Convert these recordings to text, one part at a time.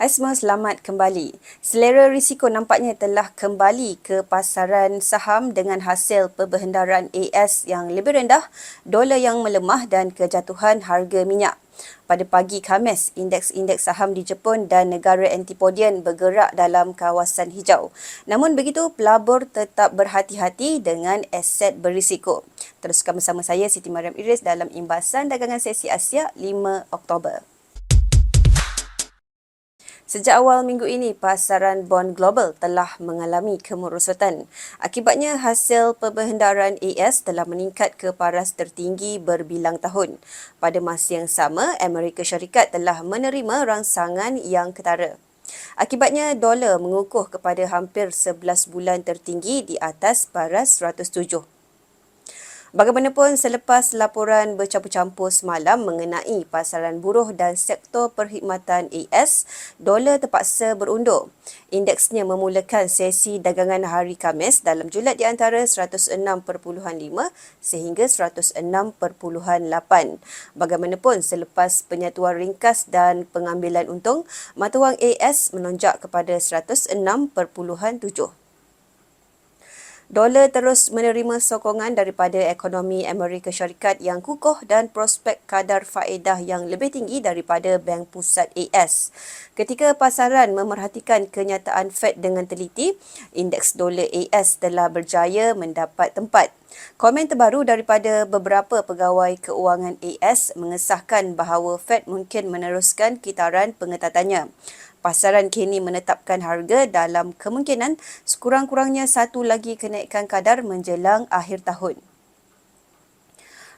Hai semua, selamat kembali. Selera risiko nampaknya telah kembali ke pasaran saham dengan hasil perbendaharaan AS yang lebih rendah, dolar yang melemah dan kejatuhan harga minyak. Pada pagi Khamis, indeks-indeks saham di Jepun dan negara antipodian bergerak dalam kawasan hijau. Namun begitu, pelabur tetap berhati-hati dengan aset berisiko. Teruskan bersama saya Siti Mariam Iris dalam imbasan dagangan sesi Asia 5 Oktober. Sejak awal minggu ini, pasaran bond global telah mengalami kemerosotan. Akibatnya, hasil perbendaharaan AS telah meningkat ke paras tertinggi berbilang tahun. Pada masa yang sama, Amerika Syarikat telah menerima rangsangan yang ketara. Akibatnya, dolar mengukuh kepada hampir 11 bulan tertinggi di atas paras 107. Bagaimanapun selepas laporan bercampur-campur semalam mengenai pasaran buruh dan sektor perkhidmatan AS, dolar terpaksa berundur. Indeksnya memulakan sesi dagangan hari Khamis dalam julat di antara 106.5 sehingga 106.8. Bagaimanapun selepas penyatuan ringkas dan pengambilan untung, mata wang AS menonjak kepada 106.7. Dolar terus menerima sokongan daripada ekonomi Amerika Syarikat yang kukuh dan prospek kadar faedah yang lebih tinggi daripada Bank Pusat AS. Ketika pasaran memerhatikan kenyataan Fed dengan teliti, indeks dolar AS telah berjaya mendapat tempat. Komen terbaru daripada beberapa pegawai keuangan AS mengesahkan bahawa Fed mungkin meneruskan kitaran pengetatannya pasaran kini menetapkan harga dalam kemungkinan sekurang-kurangnya satu lagi kenaikan kadar menjelang akhir tahun.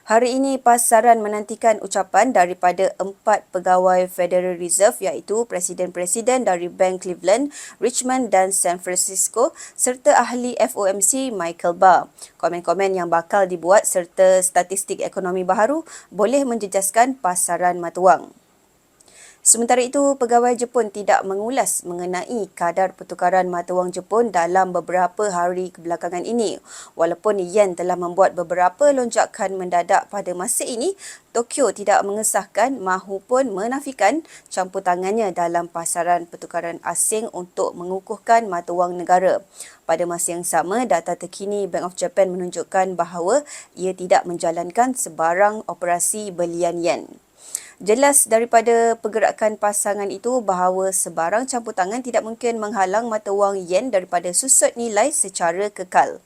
Hari ini pasaran menantikan ucapan daripada empat pegawai Federal Reserve iaitu Presiden-Presiden dari Bank Cleveland, Richmond dan San Francisco serta ahli FOMC Michael Barr. Komen-komen yang bakal dibuat serta statistik ekonomi baharu boleh menjejaskan pasaran mata wang. Sementara itu, pegawai Jepun tidak mengulas mengenai kadar pertukaran mata wang Jepun dalam beberapa hari kebelakangan ini. Walaupun yen telah membuat beberapa lonjakan mendadak pada masa ini, Tokyo tidak mengesahkan mahupun menafikan campur tangannya dalam pasaran pertukaran asing untuk mengukuhkan mata wang negara. Pada masa yang sama, data terkini Bank of Japan menunjukkan bahawa ia tidak menjalankan sebarang operasi belian yen. Jelas daripada pergerakan pasangan itu bahawa sebarang campur tangan tidak mungkin menghalang mata wang yen daripada susut nilai secara kekal.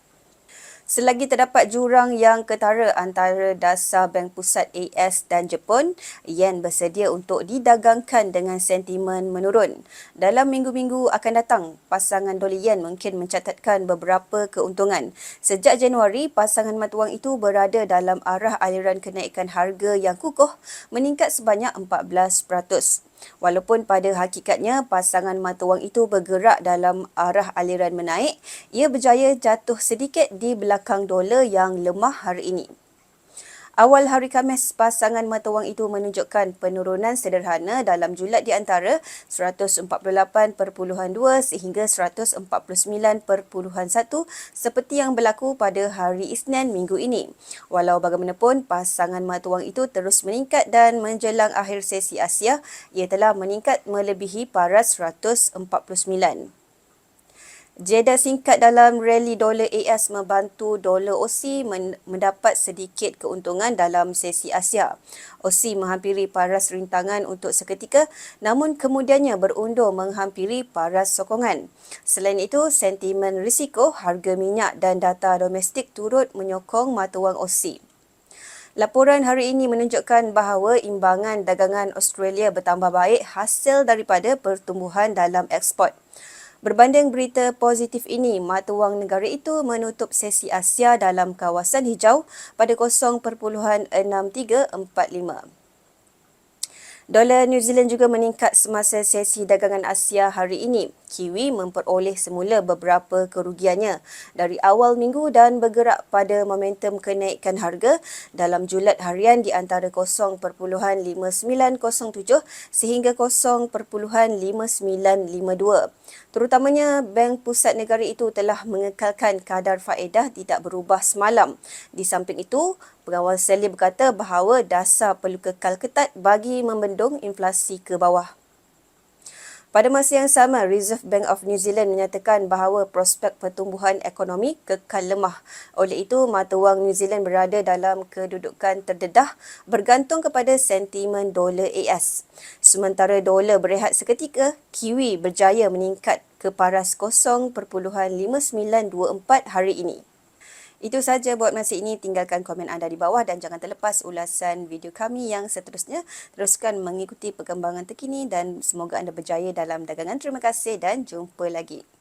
Selagi terdapat jurang yang ketara antara dasar Bank Pusat AS dan Jepun, yen bersedia untuk didagangkan dengan sentimen menurun. Dalam minggu-minggu akan datang, pasangan dolar yen mungkin mencatatkan beberapa keuntungan. Sejak Januari, pasangan mata wang itu berada dalam arah aliran kenaikan harga yang kukuh meningkat sebanyak 14%. Walaupun pada hakikatnya pasangan mata wang itu bergerak dalam arah aliran menaik, ia berjaya jatuh sedikit di belakang dolar yang lemah hari ini. Awal hari Khamis, pasangan mata wang itu menunjukkan penurunan sederhana dalam julat di antara 148.2 sehingga 149.1 seperti yang berlaku pada hari Isnin minggu ini. Walau bagaimanapun, pasangan mata wang itu terus meningkat dan menjelang akhir sesi Asia, ia telah meningkat melebihi paras 149. Jeda singkat dalam rally dolar AS membantu dolar OC mendapat sedikit keuntungan dalam sesi Asia. OC menghampiri paras rintangan untuk seketika namun kemudiannya berundur menghampiri paras sokongan. Selain itu, sentimen risiko, harga minyak dan data domestik turut menyokong mata wang OC. Laporan hari ini menunjukkan bahawa imbangan dagangan Australia bertambah baik hasil daripada pertumbuhan dalam ekspor. Berbanding berita positif ini, mata wang negara itu menutup sesi Asia dalam kawasan hijau pada 0.6345. Dolar New Zealand juga meningkat semasa sesi dagangan Asia hari ini. Kiwi memperoleh semula beberapa kerugiannya dari awal minggu dan bergerak pada momentum kenaikan harga dalam julat harian di antara 0.5907 sehingga 0.5952. Terutamanya Bank Pusat Negara itu telah mengekalkan kadar faedah tidak berubah semalam. Di samping itu, pengawal Sally berkata bahawa dasar perlu kekal ketat bagi membendung inflasi ke bawah. Pada masa yang sama, Reserve Bank of New Zealand menyatakan bahawa prospek pertumbuhan ekonomi kekal lemah. Oleh itu, mata wang New Zealand berada dalam kedudukan terdedah bergantung kepada sentimen dolar AS. Sementara dolar berehat seketika, Kiwi berjaya meningkat ke paras 0.5924 hari ini. Itu saja buat masa ini. Tinggalkan komen anda di bawah dan jangan terlepas ulasan video kami yang seterusnya. Teruskan mengikuti perkembangan terkini dan semoga anda berjaya dalam dagangan. Terima kasih dan jumpa lagi.